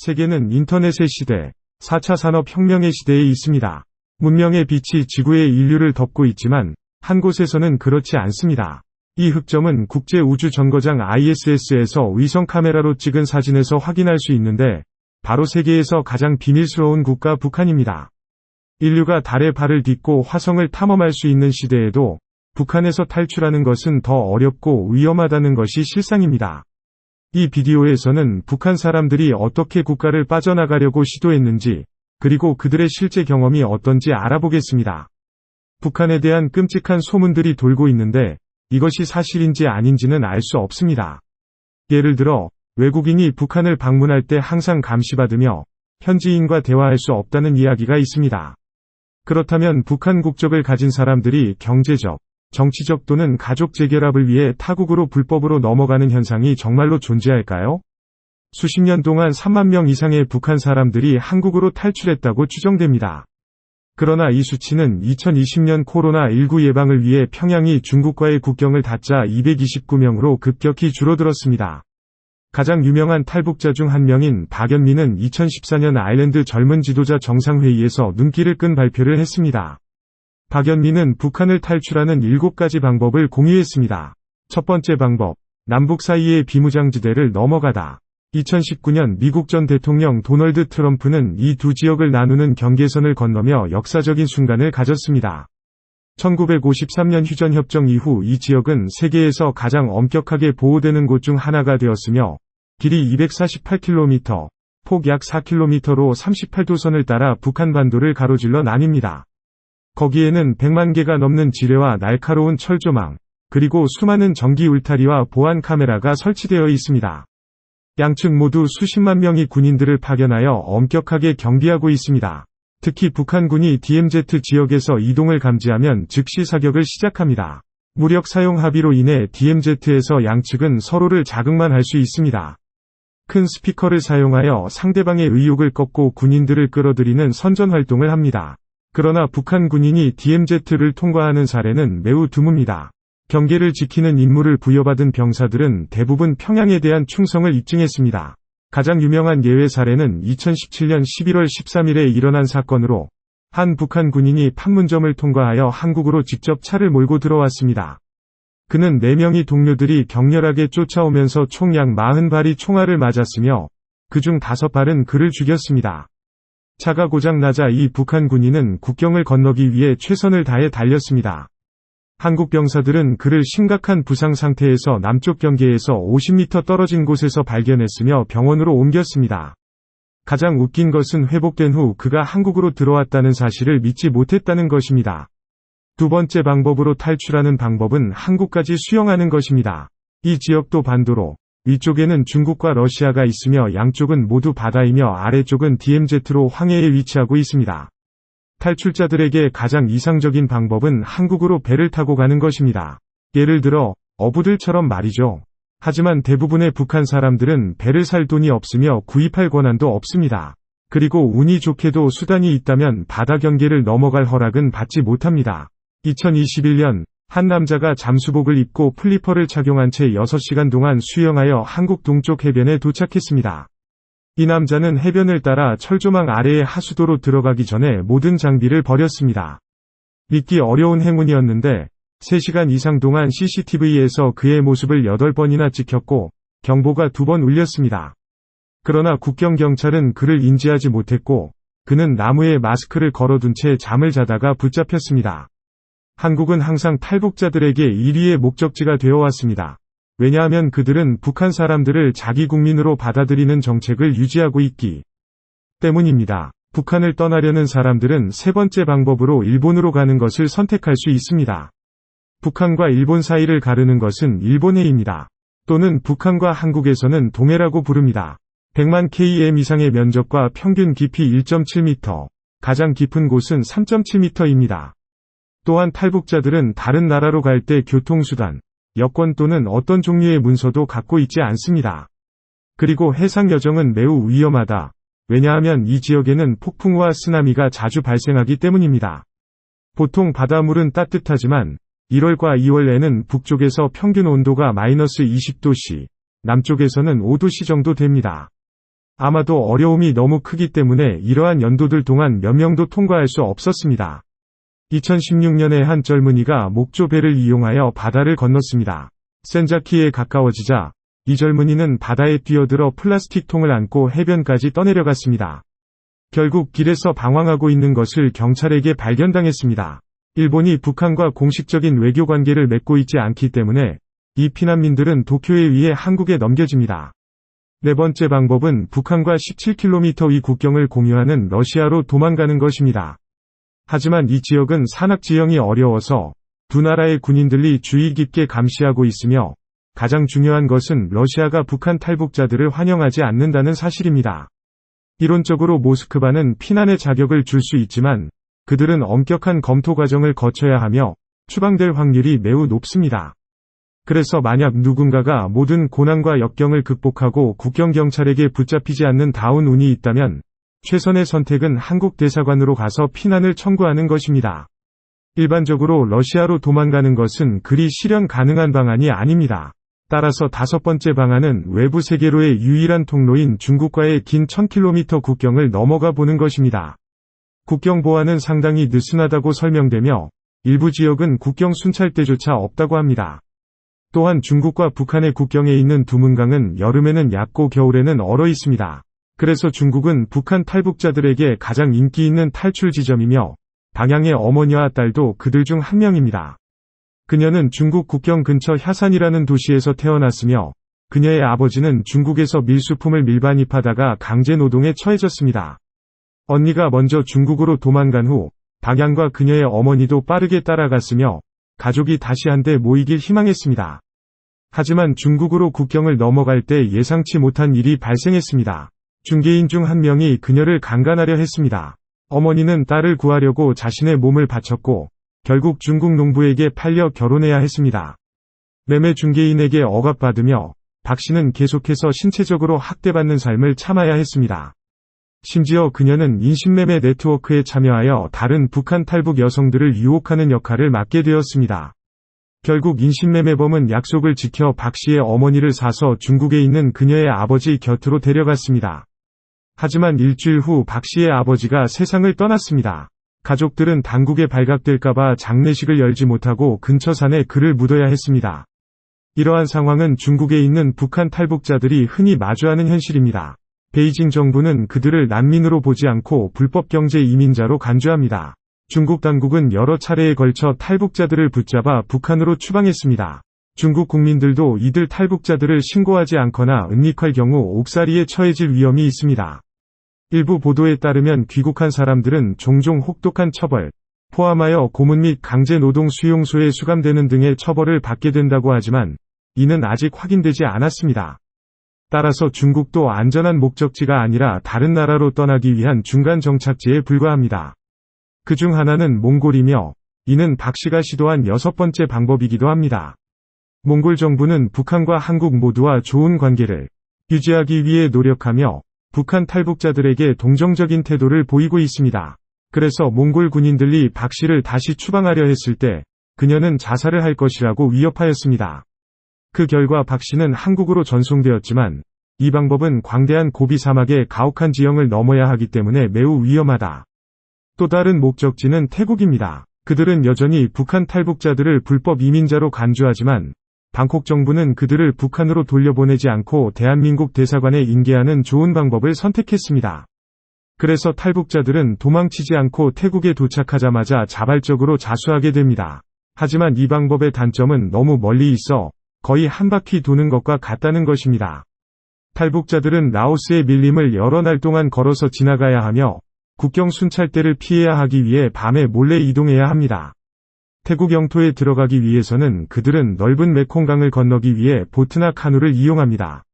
세계는 인터넷의 시대, 4차 산업혁명의 시대에 있습니다. 문명의 빛이 지구의 인류를 덮고 있지만 한 곳에서는 그렇지 않습니다. 이 흑점은 국제 우주 정거장 ISS에서 위성 카메라로 찍은 사진에서 확인할 수 있는데 바로 세계에서 가장 비밀스러운 국가 북한입니다. 인류가 달에 발을 딛고 화성을 탐험할 수 있는 시대에도 북한에서 탈출하는 것은 더 어렵고 위험하다는 것이 실상입니다. 이 비디오에서는 북한 사람들이 어떻게 국가를 빠져나가려고 시도했는지, 그리고 그들의 실제 경험이 어떤지 알아보겠습니다. 북한에 대한 끔찍한 소문들이 돌고 있는데, 이것이 사실인지 아닌지는 알 수 없습니다. 예를 들어, 외국인이 북한을 방문할 때 항상 감시받으며, 현지인과 대화할 수 없다는 이야기가 있습니다. 그렇다면 북한 국적을 가진 사람들이 경제적, 정치적 또는 가족 재결합을 위해 타국으로 불법으로 넘어가는 현상이 정말로 존재할까요? 수십 년 동안 3만 명 이상의 북한 사람들이 한국으로 탈출했다고 추정됩니다. 그러나 이 수치는 2020년 코로나19 예방을 위해 평양이 중국과의 국경을 닫자 229명으로 급격히 줄어들었습니다. 가장 유명한 탈북자 중 한 명인 박연미는 2014년 아일랜드 젊은 지도자 정상회의에서 눈길을 끈 발표를 했습니다. 박연미는 북한을 탈출하는 7가지 방법을 공유했습니다. 첫 번째 방법, 남북 사이의 비무장지대를 넘어가다. 2019년 미국 전 대통령 도널드 트럼프는 이 두 지역을 나누는 경계선을 건너며 역사적인 순간을 가졌습니다. 1953년 휴전협정 이후 이 지역은 세계에서 가장 엄격하게 보호되는 곳 중 하나가 되었으며 길이 248km, 폭 약 4km로 38도선을 따라 북한 반도를 가로질러 나뉩니다. 거기에는 100만 개가 넘는 지뢰와 날카로운 철조망, 그리고 수많은 전기 울타리와 보안 카메라가 설치되어 있습니다. 양측 모두 수십만 명의 군인들을 파견하여 엄격하게 경비하고 있습니다. 특히 북한군이 DMZ 지역에서 이동을 감지하면 즉시 사격을 시작합니다. 무력 사용 합의로 인해 DMZ에서 양측은 서로를 자극만 할 수 있습니다. 큰 스피커를 사용하여 상대방의 의욕을 꺾고 군인들을 끌어들이는 선전 활동을 합니다. 그러나 북한 군인이 DMZ를 통과하는 사례는 매우 드뭅니다. 경계를 지키는 임무를 부여받은 병사들은 대부분 평양에 대한 충성을 입증했습니다. 가장 유명한 예외 사례는 2017년 11월 13일에 일어난 사건으로 한 북한 군인이 판문점을 통과하여 한국으로 직접 차를 몰고 들어왔습니다. 그는 4명의 동료들이 격렬하게 쫓아오면서 총약 40발이 총알을 맞았으며 그중 5발은 그를 죽였습니다. 차가 고장나자 이 북한 군인은 국경을 건너기 위해 최선을 다해 달렸습니다. 한국 병사들은 그를 심각한 부상 상태에서 남쪽 경계에서 50m 떨어진 곳에서 발견했으며 병원으로 옮겼습니다. 가장 웃긴 것은 회복된 후 그가 한국으로 들어왔다는 사실을 믿지 못했다는 것입니다. 두 번째 방법으로 탈출하는 방법은 한국까지 수영하는 것입니다. 이 지역도 반도로, 위쪽에는 중국과 러시아가 있으며 양쪽은 모두 바다이며 아래쪽은 DMZ로 황해에 위치하고 있습니다. 탈출자들에게 가장 이상적인 방법은 한국으로 배를 타고 가는 것입니다. 예를 들어 어부들처럼 말이죠. 하지만 대부분의 북한 사람들은 배를 살 돈이 없으며 구입할 권한도 없습니다. 그리고 운이 좋게도 수단이 있다면 바다 경계를 넘어갈 허락은 받지 못합니다. 2021년 한 남자가 잠수복을 입고 플리퍼를 착용한 채 6시간 동안 수영하여 한국 동쪽 해변에 도착했습니다. 이 남자는 해변을 따라 철조망 아래의 하수도로 들어가기 전에 모든 장비를 버렸습니다. 믿기 어려운 행운이었는데 3시간 이상 동안 CCTV에서 그의 모습을 8번이나 찍혔고 경보가 2번 울렸습니다. 그러나 국경경찰은 그를 인지하지 못했고 그는 나무에 마스크를 걸어둔 채 잠을 자다가 붙잡혔습니다. 한국은 항상 탈북자들에게 1위의 목적지가 되어 왔습니다. 왜냐하면 그들은 북한 사람들을 자기 국민으로 받아들이는 정책을 유지하고 있기 때문입니다. 북한을 떠나려는 사람들은 세 번째 방법으로 일본으로 가는 것을 선택할 수 있습니다. 북한과 일본 사이를 가르는 것은 일본해입니다. 또는 북한과 한국에서는 동해라고 부릅니다. 100만 km 이상의 면적과 평균 깊이 1.7m, 가장 깊은 곳은 3.7m입니다. 또한 탈북자들은 다른 나라로 갈 때 교통수단, 여권 또는 어떤 종류의 문서도 갖고 있지 않습니다. 그리고 해상 여정은 매우 위험하다. 왜냐하면 이 지역에는 폭풍우와 쓰나미가 자주 발생하기 때문입니다. 보통 바닷물은 따뜻하지만 1월과 2월에는 북쪽에서 평균 온도가 마이너스 20도씨, 남쪽에서는 5도씨 정도 됩니다. 아마도 어려움이 너무 크기 때문에 이러한 연도들 동안 몇 명도 통과할 수 없었습니다. 2016년에 한 젊은이가 목조배를 이용하여 바다를 건넜습니다. 센자키에 가까워지자 이 젊은이는 바다에 뛰어들어 플라스틱 통을 안고 해변까지 떠내려갔습니다. 결국 길에서 방황하고 있는 것을 경찰에게 발견당했습니다. 일본이 북한과 공식적인 외교 관계를 맺고 있지 않기 때문에 이 피난민들은 도쿄에 의해 한국에 넘겨집니다. 네 번째 방법은 북한과 17km 위 국경을 공유하는 러시아로 도망가는 것입니다. 하지만 이 지역은 산악 지형이 어려워서 두 나라의 군인들이 주의 깊게 감시하고 있으며 가장 중요한 것은 러시아가 북한 탈북자들을 환영하지 않는다는 사실입니다. 이론적으로 모스크바는 피난의 자격을 줄 수 있지만 그들은 엄격한 검토 과정을 거쳐야 하며 추방될 확률이 매우 높습니다. 그래서 만약 누군가가 모든 고난과 역경을 극복하고 국경경찰에게 붙잡히지 않는 다운 운이 있다면 최선의 선택은 한국 대사관으로 가서 피난을 청구하는 것입니다. 일반적으로 러시아로 도망가는 것은 그리 실현 가능한 방안이 아닙니다. 따라서 다섯 번째 방안은 외부 세계로의 유일한 통로인 중국과의 긴 1000km 국경을 넘어가 보는 것입니다. 국경 보안은 상당히 느슨하다고 설명되며 일부 지역은 국경 순찰대조차 없다고 합니다. 또한 중국과 북한의 국경에 있는 두문강은 여름에는 얕고 겨울에는 얼어 있습니다. 그래서 중국은 북한 탈북자들에게 가장 인기 있는 탈출 지점이며 방향의 어머니와 딸도 그들 중 한 명입니다. 그녀는 중국 국경 근처 하산이라는 도시에서 태어났으며 그녀의 아버지는 중국에서 밀수품을 밀반입하다가 강제 노동에 처해졌습니다. 언니가 먼저 중국으로 도망간 후 박양과 그녀의 어머니도 빠르게 따라갔으며 가족이 다시 한데 모이길 희망했습니다. 하지만 중국으로 국경을 넘어갈 때 예상치 못한 일이 발생했습니다. 중개인 중 한 명이 그녀를 강간하려 했습니다. 어머니는 딸을 구하려고 자신의 몸을 바쳤고 결국 중국 농부에게 팔려 결혼해야 했습니다. 매매 중개인에게 억압받으며 박 씨는 계속해서 신체적으로 학대받는 삶을 참아야 했습니다. 심지어 그녀는 인신매매 네트워크에 참여하여 다른 북한 탈북 여성들을 유혹하는 역할을 맡게 되었습니다. 결국 인신매매범은 약속을 지켜 박 씨의 어머니를 사서 중국에 있는 그녀의 아버지 곁으로 데려갔습니다. 하지만 일주일 후 박 씨의 아버지가 세상을 떠났습니다. 가족들은 당국에 발각될까봐 장례식을 열지 못하고 근처 산에 그를 묻어야 했습니다. 이러한 상황은 중국에 있는 북한 탈북자들이 흔히 마주하는 현실입니다. 베이징 정부는 그들을 난민으로 보지 않고 불법 경제 이민자로 간주합니다. 중국 당국은 여러 차례에 걸쳐 탈북자들을 붙잡아 북한으로 추방했습니다. 중국 국민들도 이들 탈북자들을 신고하지 않거나 은닉할 경우 옥살이에 처해질 위험이 있습니다. 일부 보도에 따르면 귀국한 사람들은 종종 혹독한 처벌, 포함하여 고문 및 강제 노동 수용소에 수감되는 등의 처벌을 받게 된다고 하지만 이는 아직 확인되지 않았습니다. 따라서 중국도 안전한 목적지가 아니라 다른 나라로 떠나기 위한 중간 정착지에 불과합니다. 그 중 하나는 몽골이며 이는 박 씨가 시도한 여섯 번째 방법이기도 합니다. 몽골 정부는 북한과 한국 모두와 좋은 관계를 유지하기 위해 노력하며 북한 탈북자들에게 동정적인 태도를 보이고 있습니다. 그래서 몽골 군인들이 박 씨를 다시 추방하려 했을 때 그녀는 자살을 할 것이라고 위협하였습니다. 그 결과 박 씨는 한국으로 전송되었지만 이 방법은 광대한 고비 사막의 가혹한 지형을 넘어야 하기 때문에 매우 위험하다. 또 다른 목적지는 태국입니다. 그들은 여전히 북한 탈북자들을 불법 이민자로 간주하지만 방콕 정부는 그들을 북한으로 돌려보내지 않고 대한민국 대사관에 인계하는 좋은 방법을 선택했습니다. 그래서 탈북자들은 도망치지 않고 태국에 도착하자마자 자발적으로 자수하게 됩니다. 하지만 이 방법의 단점은 너무 멀리 있어 거의 한 바퀴 도는 것과 같다는 것입니다. 탈북자들은 라오스의 밀림을 여러 날 동안 걸어서 지나가야 하며 국경 순찰대를 피해야 하기 위해 밤에 몰래 이동해야 합니다. 태국 영토에 들어가기 위해서는 그들은 넓은 메콩강을 건너기 위해 보트나 카누를 이용합니다.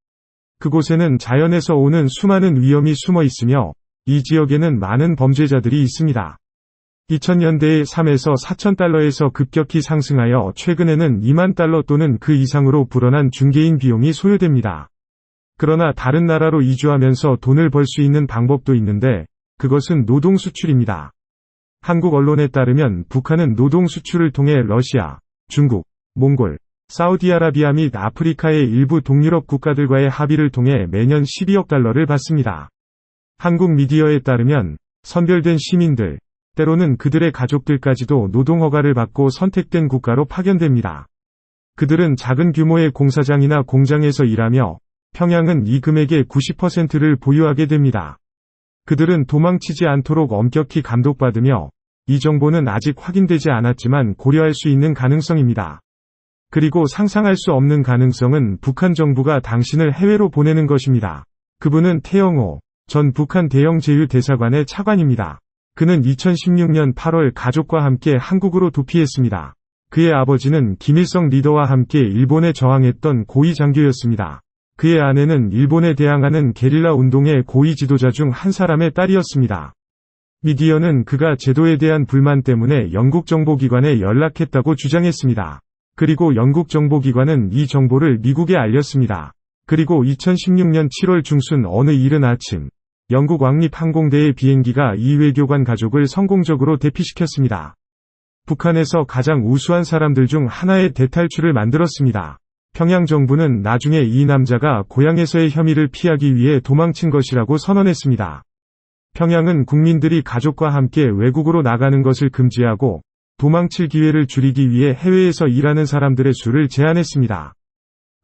그곳에는 자연에서 오는 수많은 위험이 숨어 있으며 이 지역에는 많은 범죄자들이 있습니다. 2000년대에 3에서 4천 달러에서 급격히 상승하여 최근에는 2만 달러 또는 그 이상으로 불어난 중개인 비용이 소요됩니다. 그러나 다른 나라로 이주하면서 돈을 벌 수 있는 방법도 있는데 그것은 노동 수출입니다. 한국 언론에 따르면 북한은 노동 수출을 통해 러시아, 중국, 몽골, 사우디아라비아 및 아프리카의 일부 동유럽 국가들과의 합의를 통해 매년 12억 달러를 받습니다. 한국 미디어에 따르면 선별된 시민들, 때로는 그들의 가족들까지도 노동 허가를 받고 선택된 국가로 파견됩니다. 그들은 작은 규모의 공사장이나 공장에서 일하며 평양은 이 금액의 90%를 보유하게 됩니다. 그들은 도망치지 않도록 엄격히 감독받으며 이 정보는 아직 확인되지 않았지만 고려할 수 있는 가능성입니다. 그리고 상상할 수 없는 가능성은 북한 정부가 당신을 해외로 보내는 것입니다. 그분은 태영호 전 북한 대영 제휴 대사관의 차관입니다. 그는 2016년 8월 가족과 함께 한국으로 도피했습니다. 그의 아버지는 김일성 리더와 함께 일본에 저항했던 고위 장교였습니다. 그의 아내는 일본에 대항하는 게릴라 운동의 고위 지도자 중 한 사람의 딸이었습니다. 미디어는 그가 제도에 대한 불만 때문에 영국 정보기관에 연락했다고 주장했습니다. 그리고 영국 정보기관은 이 정보를 미국에 알렸습니다. 그리고 2016년 7월 중순 어느 이른 아침, 영국 왕립항공대의 비행기가 이 외교관 가족을 성공적으로 대피시켰습니다. 북한에서 가장 우수한 사람들 중 하나의 대탈출을 만들었습니다. 평양 정부는 나중에 이 남자가 고향에서의 혐의를 피하기 위해 도망친 것이라고 선언했습니다. 평양은 국민들이 가족과 함께 외국으로 나가는 것을 금지하고 도망칠 기회를 줄이기 위해 해외에서 일하는 사람들의 수를 제한했습니다.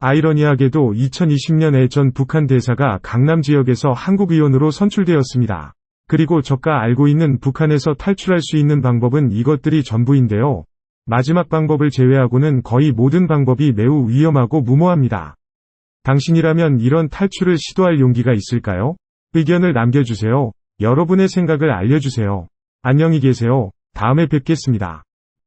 아이러니하게도 2020년에 전 북한 대사가 강남 지역에서 한국 의원으로 선출되었습니다. 그리고 저가 알고 있는 북한에서 탈출할 수 있는 방법은 이것들이 전부인데요. 마지막 방법을 제외하고는 거의 모든 방법이 매우 위험하고 무모합니다. 당신이라면 이런 탈출을 시도할 용기가 있을까요? 의견을 남겨주세요. 여러분의 생각을 알려주세요. 안녕히 계세요. 다음에 뵙겠습니다.